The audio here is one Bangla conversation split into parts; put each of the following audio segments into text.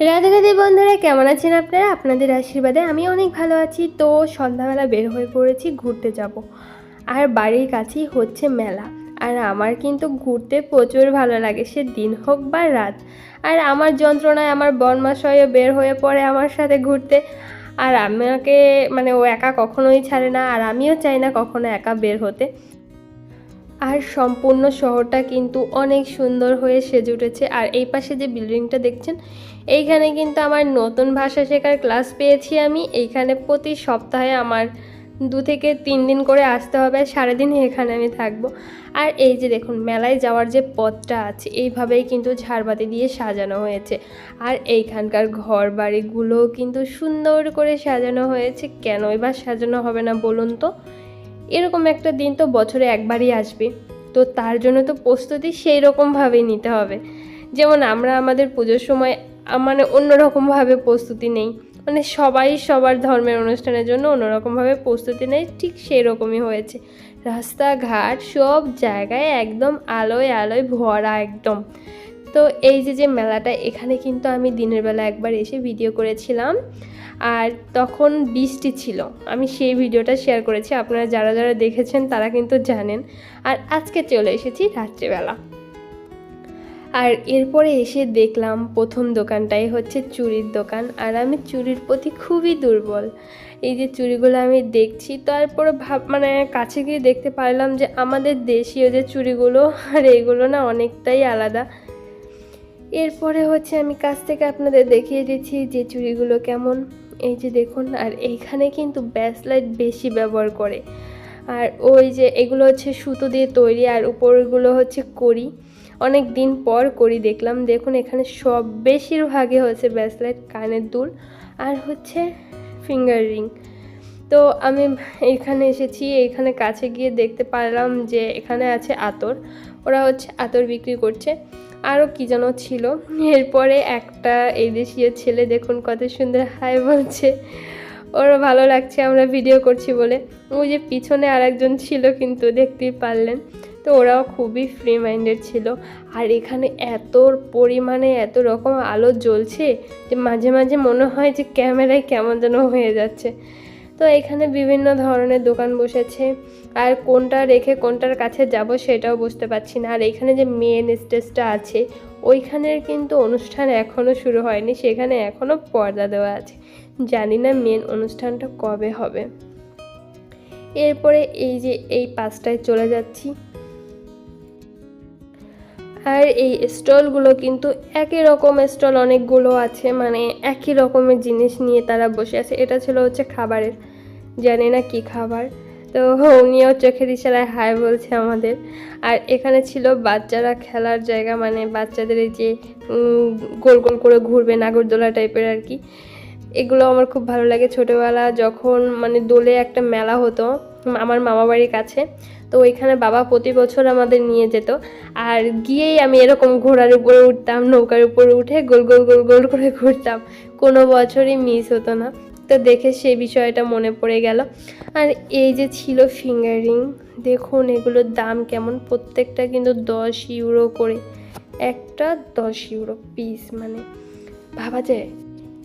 রাধে রাধে বন্ধুরা, কেমন আছেন আপনারা? আপনাদের আশীর্বাদে আমি অনেক ভালো আছি। তো সন্ধ্যাবেলা বের হয়ে পড়েছি, ঘুরতে যাব। আর বাড়ির কাছেই হচ্ছে মেলা। আর আমার কিন্তু ঘুরতে প্রচুর ভালো লাগে, সে দিন হোক বা রাত। আর আমার যন্ত্রণায় আমার বনমাশয়ও বের হয়ে পড়ে আমার সাথে ঘুরতে। আর আমাকে মানে ও একা কখনোই ছাড়ে না, আর আমিও চাই না কখনো একা বের হতে। আর সম্পূর্ণ শহরটা কিন্তু অনেক সুন্দর হয়ে সেজে উঠেছে। আর এই পাশে যে বিল্ডিংটা দেখছেন, এইখানে কিন্তু আমার নতুন ভাষা শেখার ক্লাস পেয়েছি আমি। এইখানে প্রতি সপ্তাহে আমার দু থেকে তিন দিন করে আসতে হবে, সারাদিন এখানে আমি থাকব। আর এই যে দেখুন, মেলায় যাওয়ার যে পথটা আছে, এইভাবেই কিন্তু ঝাড়বাতি দিয়ে সাজানো হয়েছে। আর এইখানকার ঘর বাড়িগুলোও কিন্তু সুন্দর করে সাজানো হয়েছে। কেন এবার সাজানো হবে না বলুন তো? এরকম একটা দিন তো বছরে একবারই আসবে। তো তার জন্য তো প্রস্তুতি সেই রকমভাবেই নিতে হবে। যেমন আমরা আমাদের পুজোর সময় মানে অন্যরকমভাবে প্রস্তুতি নেই। মানে সবাই সবার ধর্মের অনুষ্ঠানের জন্য অন্যরকমভাবে প্রস্তুতি নেয় ঠিক সেই রকমই হয়েছে। রাস্তাঘাট সব জায়গায় একদম আলোয় আলোয় ভরা একদম। তো এই যে যে মেলাটা, এখানে কিন্তু আমি দিনের বেলা একবার এসে ভিডিও করেছিলাম। আর তখন বৃষ্টি ছিল। আমি সেই ভিডিওটা শেয়ার করেছি, আপনারা যারা যারা দেখেছেন তারা কিন্তু জানেন। আর আজকে চলে এসেছি রাত্রেবেলা। আর এরপরে এসে দেখলাম প্রথম দোকানটাই হচ্ছে চুড়ির দোকান, আর আমি চুরির প্রতি খুবই দুর্বল। এই যে চুড়িগুলো আমি দেখছি তারপরে ভাব মানে কাছে গিয়ে দেখতে পারলাম যে আমাদের দেশীয় যে চুড়িগুলো আর এইগুলো না অনেকটাই আলাদা। এরপরে হচ্ছে আমি কাছ থেকে আপনাদের দেখিয়ে দিচ্ছি যে চুড়িগুলো কেমন। এই যে দেখুন, আর এইখানে কিন্তু ব্যাসলাইট বেশি ব্যবহার করে। আর ওই যে এগুলো হচ্ছে সুতো দিয়ে তৈরি, আর উপরগুলো হচ্ছে করি অনেক দিন পর করি দেখলাম। দেখুন, এখানে সব বেশিরভাগই হচ্ছে ব্যাসলাইট কানের দুল আর হচ্ছে ফিঙ্গার রিং। তো আমি এখানে এসেছি, এখানে কাছে গিয়ে দেখতে পারলাম যে এখানে আছে আতর। ওরা হচ্ছে আতর বিক্রি করছে। আরও কী যেন ছিল। এরপরে একটা এই দেশীয় ছেলে, দেখুন কত সুন্দর হাই বলছে। ওর ভালো লাগছে, আমরা ভিডিও করছি বলে। ওই যে পিছনে আরেকজন ছিল কিন্তু দেখতেই পারলেন। তো ওরাও খুবই ফ্রি মাইন্ডেড ছিল। আর এখানে এত পরিমাণে, এত রকম আলো জ্বলছে যে মাঝে মাঝে মনে হয় যে ক্যামেরায় কেমন যেন হয়ে যাচ্ছে। তো এখানে বিভিন্ন ধরনের দোকান বসেছে। আর কোনটা রেখে কোনটার কাছে যাব সেটাও বুঝতে পারছি না। আর এখানে যে মেন স্টেজটা আছে, ওইখানের কিন্তু অনুষ্ঠান এখনও শুরু হয়নি। সেখানে এখনও পর্দা দেওয়া আছে। জানি না মেন অনুষ্ঠানটা কবে হবে। এরপরে এই যে এই পাঁচটায় চলে যাচ্ছি। আর এই স্টলগুলো কিন্তু একই রকম স্টল অনেকগুলো আছে মানে একই রকমের জিনিস নিয়ে তারা বসে আছে। এটা ছিল হচ্ছে খাবারের, জানি না কি খাবার। তো উনিও চোখের ইশারায় হাই বলছে আমাদের। আর এখানে ছিল বাচ্চারা খেলার জায়গা মানে বাচ্চাদের এই যে গোল গোল করে ঘুরবে নাগরদোলা টাইপের আর কি। এগুলো আমার খুব ভালো লাগে। ছোটোবেলা যখন মানে দোলে একটা মেলা হতো, আমার মামাবাড়ির কাছে তো ওইখানে বাবা প্রতি বছর আমাদের নিয়ে যেত। আর গিয়েই আমি এরকম ঘোড়ার উপরে উঠতাম, নৌকার উপরে উঠে গোল গোল গোল গোল করে ঘুরতাম। কোনো বছরই মিস হতো না। তো দেখে সেই বিষয়টা মনে পড়ে গেল। আর এই যে ছিল ফিঙ্গারিং দেখুন এগুলোর দাম কেমন। প্রত্যেকটা কিন্তু দশ ইউরো করে। একটা দশ ইউরো পিস মানে। ভাবা যায়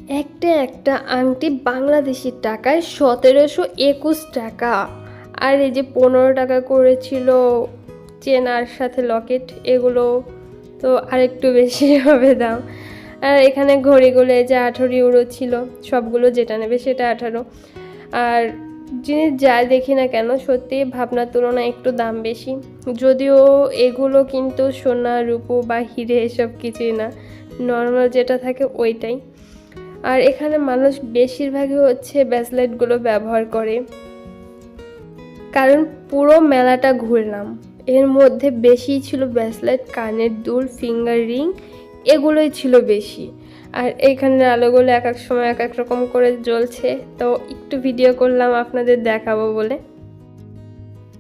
একটা একটা আংটি বাংলাদেশি টাকায় সতেরোশো একুশ টাকা। আর এই যে পনেরো টাকা করেছিল চেনার সাথে লকেট, এগুলো তো আরেকটু বেশি হবে দাম। আর এখানে ঘড়িগুলো যে আঠারো ইউরো ছিল, সবগুলো যেটা নেবে সেটা আঠারো। আর জিনিস যাই দেখি না কেন, সত্যি ভাবনার তুলনায় একটু দাম বেশি। যদিও এগুলো কিন্তু সোনা, রূপো বা হিরে এসব কিছুই না নর্মাল যেটা থাকে ওইটাই। আর এখানে মানুষ বেশিরভাগই হচ্ছে ব্যাসলাইটগুলো ব্যবহার করে। কারণ পুরো মেলাটা ঘুরলাম। এর মধ্যে বেশি ছিল ব্যাসলাইট কানের দুল ফিঙ্গার রিং এগুলোই ছিল বেশি। আর এইখানের আলোগুলো এক এক সময় এক এক রকম করে জ্বলছে। তো একটু ভিডিও করলাম, আপনাদের দেখাবো বলে।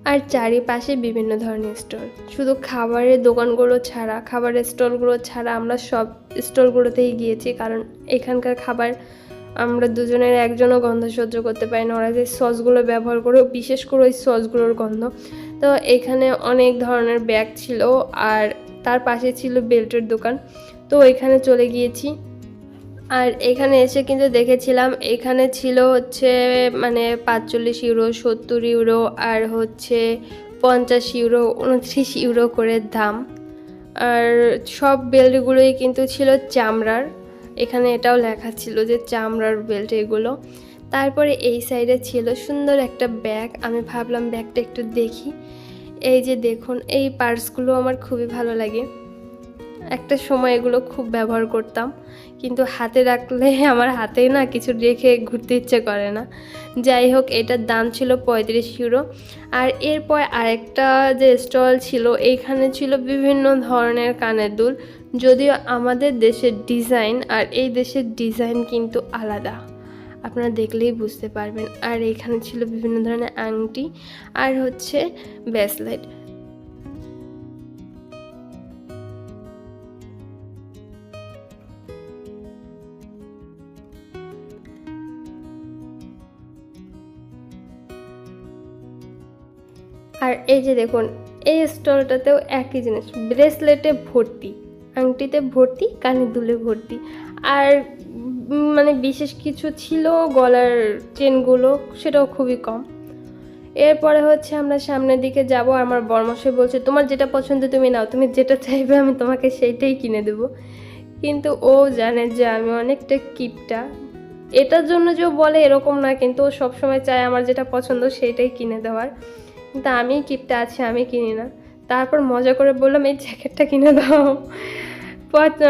আর চারিপাশে বিভিন্ন ধরনের স্টল শুধু খাবারের দোকানগুলো ছাড়া, খাবারের স্টলগুলো ছাড়া আমরা সব স্টলগুলোতেই গিয়েছি। কারণ এখানকার খাবার আমরা দুজনের একজনও গন্ধ সহ্য করতে পারি না। ওরা যে সসগুলো ব্যবহার করে, বিশেষ করে ওই সসগুলোর গন্ধ। তো এখানে অনেক ধরনের ব্যাগ ছিল আর তার পাশে ছিল বেল্টের দোকান। তো এখানে চলে গিয়েছি। আর এখানে এসে কিন্তু দেখেছিলাম, এখানে ছিল হচ্ছে মানে পাঁচচল্লিশ ইউরো, সত্তর ইউরো আর হচ্ছে পঞ্চাশ ইউরো, উনত্রিশ ইউরো করে দাম। আর সব বেল্টগুলোই কিন্তু ছিল চামড়ার। এখানে এটাও লেখা ছিল যে চামড়ার বেল্ট এগুলো। তারপরে এই সাইডে ছিল সুন্দর একটা ব্যাগ। আমি ভাবলাম ব্যাগটা একটু দেখি। এই যে দেখুন, এই পার্সগুলো আমার খুবই ভালো লাগে। একটা সময় এগুলো খুব ব্যবহার করতাম, কিন্তু হাতে রাখলে আমার হাতেই না কিছু রেখে ঘুরতে ইচ্ছে করে না। যাই হোক, এটার দাম ছিল পঁয়ত্রিশ ইউরো। আর এরপর আরেকটা যে স্টল ছিল, এইখানে ছিল বিভিন্ন ধরনের কানের দুল। যদিও আমাদের দেশের ডিজাইন আর এই দেশের ডিজাইন কিন্তু আলাদা। আপনারা দেখলেই বুঝতে পারবেন। আর এখানে ছিল বিভিন্ন ধরনের আংটি আর হচ্ছে ব্রেসলেট আর এই যে দেখুন, এই স্টলটাতেও একই জিনিস ব্রেসলেটে ভর্তি। আংটিতে ভর্তি, কানে দুলে ভর্তি। আর মানে বিশেষ কিছু ছিল গলার চেনগুলো, সেটাও খুবই কম। এরপরে হচ্ছে আমরা সামনের দিকে যাব, আমার বর্মশাই বলছে, তোমার যেটা পছন্দ তুমি নাও, তুমি যেটা চাইবে আমি তোমাকে সেইটাই কিনে দেবো। কিন্তু ও জানে যে আমি অনেকটা কিপটা। এটার জন্য যে বলে এরকম না, কিন্তু ও সবসময় চায় আমার যেটা পছন্দ সেইটাই কিনে দেওয়ার। কিন্তু আমি কিপটা আছে, আমি কিনি না। তারপর মজা করে বললাম, এই জ্যাকেটটা কিনে দাও।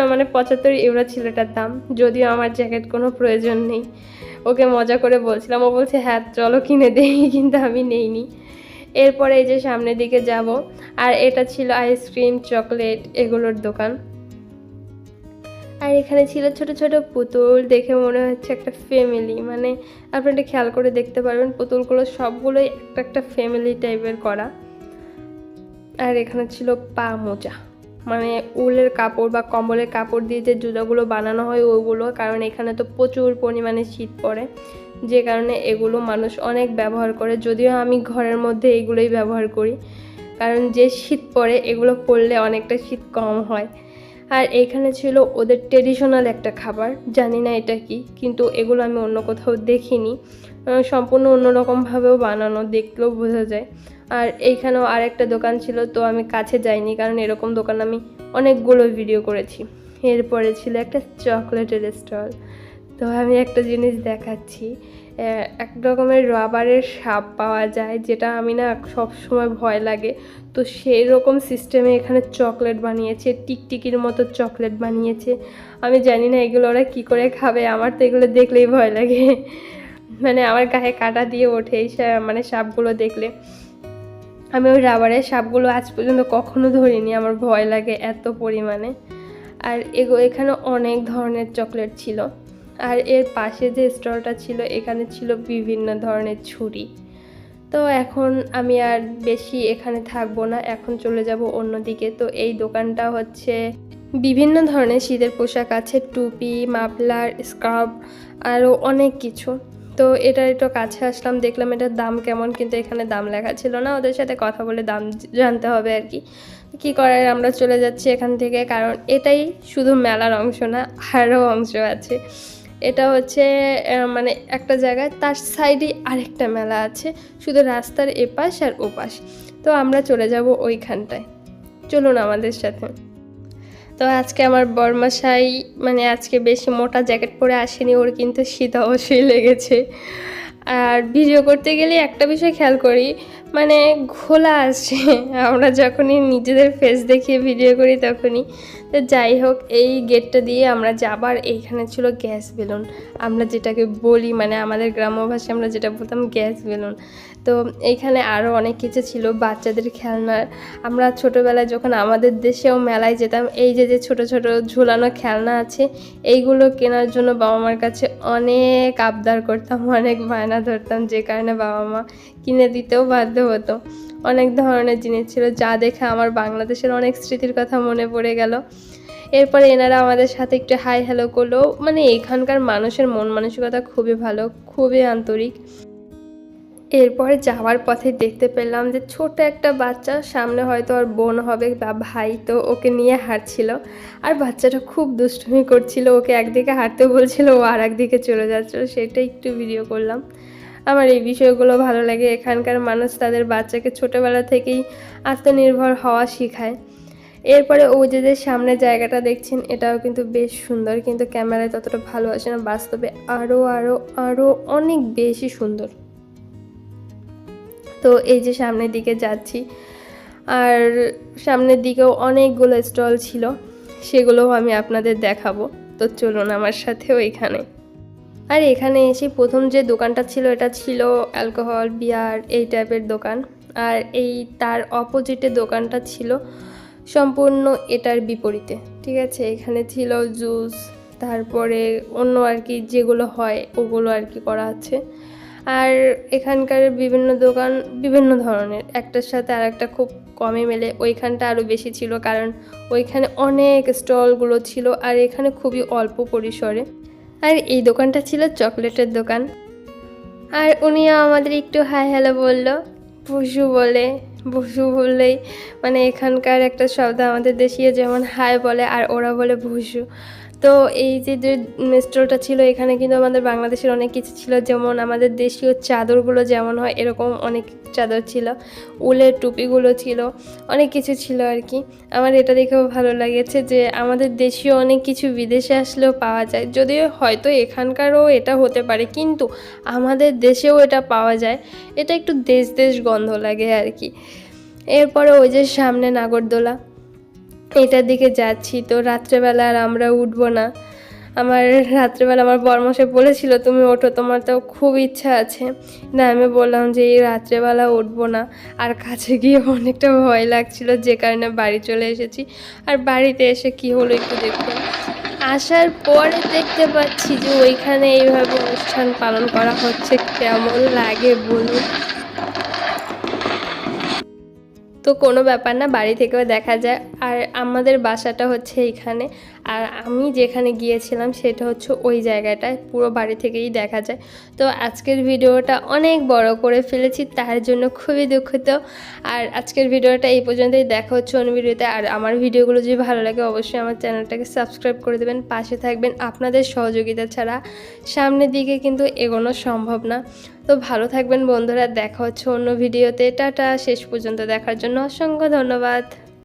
মানে পঁচাত্তর ইউরো ছিল এটার দাম। যদিও আমার জ্যাকেট কোনো প্রয়োজন নেই। ওকে মজা করে বলছিলাম, ও বলছে হ্যাঁ চলো কিনে দেই। কিন্তু আমি নেইনি। এরপরে এই যে সামনের দিকে যাব, আর এটা ছিল আইসক্রিম চকলেট এগুলোর দোকান। আর এখানে ছিল ছোট ছোট পুতুল, দেখে মনে হচ্ছে একটা ফ্যামিলি মানে আপনি এটা খেয়াল করে দেখতে পারবেন, পুতুলগুলো সবগুলোই একটা একটা ফ্যামিলি টাইপের করা। আর এখানে ছিল পা মোজা। মানে উলের কাপড় বা কম্বলের কাপড় দিয়ে যে জুতাগুলো বানানো হয় ওগুলো, কারণ এখানে তো প্রচুর পরিমাণে শীত পড়ে। যে কারণে এগুলো মানুষ অনেক ব্যবহার করে, যদিও আমি ঘরের মধ্যে এগুলোই ব্যবহার করি। কারণ যে শীত পড়ে, এগুলো পরলে অনেকটা শীত কম হয়। আর এখানে ছিল ওদের ট্রেডিশনাল একটা খাবার, জানি না এটা কি, কিন্তু এগুলো আমি অন্য কোথাও দেখিনি। সম্পূর্ণ অন্যরকমভাবেও বানানো, দেখলেও বোঝা যায়। আর এইখানেও আরেকটা দোকান ছিল, তো আমি কাছে যাইনি, কারণ এরকম দোকান আমি অনেকগুলো ভিডিও করেছি। এরপরে ছিল একটা চকলেটের স্টল তো আমি একটা জিনিস দেখাচ্ছি। এক রকমের রাবারের সাপ পাওয়া যায়, যেটা আমি না সব সময় ভয় লাগে। তো সেই রকম সিস্টেমে এখানে চকলেট বানিয়েছে, টিকটিকির মতো চকলেট বানিয়েছে। আমি জানি না এগুলো ওরা কী করে খাবে, আমার তো এগুলো দেখলেই ভয় লাগে। মানে আমার গায়ে কাটা দিয়ে ওঠে এই মানে সাপগুলো দেখলে। আমি ওই রাবারের সাপগুলো আজ পর্যন্ত কখনো ধরিনি, আমার ভয় লাগে এত পরিমাণে। আর এগো, এখানে অনেক ধরনের চকলেট ছিল। আর এর পাশে যে স্টলটা ছিল, এখানে ছিল বিভিন্ন ধরনের ছুরি। তো এখন আমি আর বেশি এখানে থাকব না, এখন চলে যাব অন্যদিকে তো এই দোকানটা হচ্ছে বিভিন্ন ধরনের শীতের পোশাক আছে, টুপি, মাফলার, স্কার্ফ, আরও অনেক কিছু। তো এটার একটু কাছে আসলাম, দেখলাম এটার দাম কেমন, কিন্তু এখানে দাম লেখা ছিল না, ওদের সাথে কথা বলে দাম জানতে হবে আর কি। কী করার, আমরা চলে যাচ্ছি এখান থেকে, কারণ এটাই শুধু মেলার অংশ না, আরও অংশ আছে। এটা হচ্ছে মানে একটা জায়গায়, তার সাইডে আরেকটা মেলা আছে, শুধু রাস্তার এপাশ আর ওপাশ। তো আমরা চলে যাব ওইখানটায়। চলুন আমাদের সাথে। তো আজকে আমার বর্মাশাই মানে আজকে বেশি মোটা জ্যাকেট পরে আসেনি, ওর কিন্তু শীত অবশ্যই লেগেছে। আর ভিডিও করতে গেলে একটা বিষয় খেয়াল করি মানে ঘোলা আসে আমরা যখনই নিজেদের ফেস দেখিয়ে ভিডিও করি তখনই। তো যাই হোক, এই গেটটা দিয়ে আমরা যাবার এইখানে ছিল গ্যাস বেলুন আমরা যেটাকে বলি মানে আমাদের গ্রাম্য ভাষায় আমরা যেটা বলতাম গ্যাস বেলুন তো এইখানে আরও অনেক কিছু ছিল বাচ্চাদের খেলনার আমরা ছোটোবেলায় যখন আমাদের দেশেও মেলায় যেতাম, এই যে যে ছোট ছোট ঝুলানো খেলনা আছে, এইগুলো কেনার জন্য বাবা মার কাছে অনেক আবদার করতাম, অনেক বায়না ধরতাম যে কারণে বাবা মা কিনে দিতেও বাধ্য হতো। অনেক ধরনের জিনিস ছিল যা দেখে আমার বাংলাদেশের অনেক স্মৃতির কথা মনে পড়ে গেল। এরপরে এনারা আমাদের সাথে একটু হাই হ্যালো করল। মানে এখানকার মানুষের মন মানসিকতা খুবই ভালো, খুবই আন্তরিক। এরপরে যাওয়ার পথে দেখতে পেলাম যে ছোট একটা বাচ্চা, সামনে হয়তো আর বোন হবে বা ভাই, তো ওকে নিয়ে হাঁটছিল। আর বাচ্চাটা খুব দুষ্টুমি করছিল, ওকে একদিকে হাঁটতে বলছিল, ও আর একদিকে চলে যাচ্ছিল, সেটা একটু ভিডিও করলাম। আমার এই বিষয়গুলো ভালো লাগে, এখানকার মানুষ তাদের বাচ্চাকে ছোটোবেলা থেকেই আত্মনির্ভর হওয়া শেখায়। এরপরে ওই যে যে সামনে জায়গাটা দেখছেন, এটাও কিন্তু বেশ সুন্দর, কিন্তু ক্যামেরায় ততটা ভালো আসে না, বাস্তবে আরও আরও আরও অনেক বেশি সুন্দর। তো এই যে সামনের দিকে যাচ্ছি, আর সামনের দিকেও অনেকগুলো স্টল ছিল, সেগুলোও আমি আপনাদের দেখাবো। তো চলুন আমার সাথে ওইখানে আর এখানে এসে প্রথম যে দোকানটা ছিল, এটা ছিল অ্যালকোহল, বিয়ার, এই টাইপের দোকান। আর এই তার অপোজিটে দোকানটা ছিল সম্পূর্ণ এটার বিপরীতে, ঠিক আছে? এখানে ছিল জুস, তারপরে অন্য আর কি যেগুলো হয়, ওগুলো আর কি করা আছে। আর এখানকার বিভিন্ন দোকান বিভিন্ন ধরনের। একটার সাথে আর একটা খুব কমে মেলে। ওইখানটা আরও বেশি ছিল কারণ ওইখানে অনেক স্টলগুলো ছিল আর এখানে খুবই অল্প পরিসরে। আর এই দোকানটা ছিল চকলেটের দোকান। আর উনিও আমাদের একটু হাই হ্যালো বলল। বসু বলে, বসু বললেই মানে এখানকার একটা শব্দ আমাদের দেশীয় যেমন হাই বলে আর ওরা বলে ভুসু তো এই যে যে স্টলটা ছিল, এখানে কিন্তু আমাদের বাংলাদেশের অনেক কিছু ছিল। যেমন আমাদের দেশীয় চাদরগুলো যেমন হয়, এরকম অনেক চাদর ছিল। উলের টুপিগুলো ছিল, অনেক কিছু ছিল আর কি। আমার এটা দেখেও ভালো লাগেছে যে আমাদের দেশীয় অনেক কিছু বিদেশে আসলেও পাওয়া যায়। যদিও হয়তো এখানকারও এটা হতে পারে, কিন্তু আমাদের দেশেও এটা পাওয়া যায়। এটা একটু দেশ দেশ গন্ধ লাগে আর কি। এরপরে ওই যে সামনে নাগরদোলা এটার দিকে যাচ্ছি। তো রাত্রেবেলা আর আমরা উঠবো না। আমার রাত্রেবেলা আমার বরমশাই বলেছিল, তুমি ওঠো, তোমার তো খুব ইচ্ছা আছে। না, আমি বললাম যে, এই রাত্রেবেলা উঠবো না। আর কাছে গিয়ে অনেকটা ভয় লাগছিল যে কারণে বাড়ি চলে এসেছি। আর বাড়িতে এসে কি হলো একটু দেখুন। আসার পরে দেখতে পাচ্ছি যে, ওইখানে এইভাবে অনুষ্ঠান পালন করা হচ্ছে। কেমন লাগে বলুন? তো কোনো ব্যাপার না বাড়ি থেকেও দেখা যায়। আর আমাদের বাসাটা হচ্ছে এইখানে। আর আমি যেখানে গিয়েছিলাম সেটা হচ্ছে ওই জায়গাটায়, পুরো বাড়ি থেকেই দেখা যায়। তো আজকের ভিডিওটা অনেক বড় করে ফেলেছি, তার জন্য খুবই দুঃখিত। আর আজকের ভিডিওটা এই পর্যন্তই, দেখা হচ্ছে অন্য ভিডিওতে। আর আমার ভিডিওগুলো যদি ভালো লাগে, অবশ্যই আমার চ্যানেলটাকে সাবস্ক্রাইব করে দেবেন, পাশে থাকবেন। আপনাদের সহযোগিতা ছাড়া সামনের দিকে কিন্তু এগোনো সম্ভব না। তো ভালো থাকবেন বন্ধুরা, দেখা হচ্ছে অন্য ভিডিওতে। টাটা, শেষ পর্যন্ত দেখার জন্য অসংখ্য ধন্যবাদ।